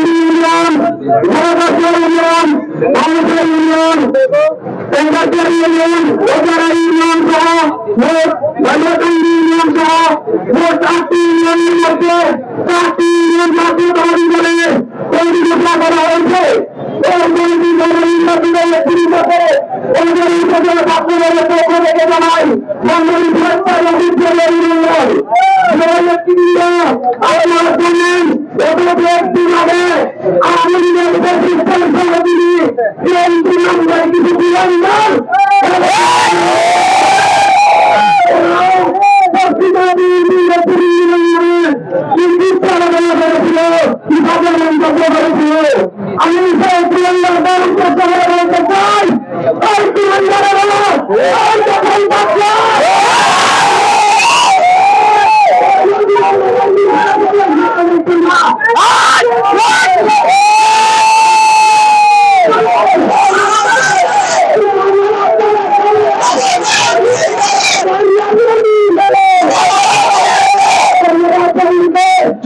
union union মানুষের union centre union ওজারা union সহ মোট নয়টি ইউনিয়ন সহ মোট চারটি ইউনিয়নের মধ্যে চারটি ইউনিয়ন জাতীয়তাবাদী দলের তৈরি ঘোষণা করা হয়েছে জানাই জানেন গত কয়েকদিন আগে আওয়ামী লীগের প্রতিষ্ঠান সভাপতি বিএনপি নামদার কিছু বিরঞ্জন আমি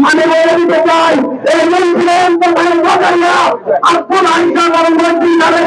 আমি বলে দিতে চাই এই প্রধান প্রধানরা আপনার আইসা মন্ত্রী তাদের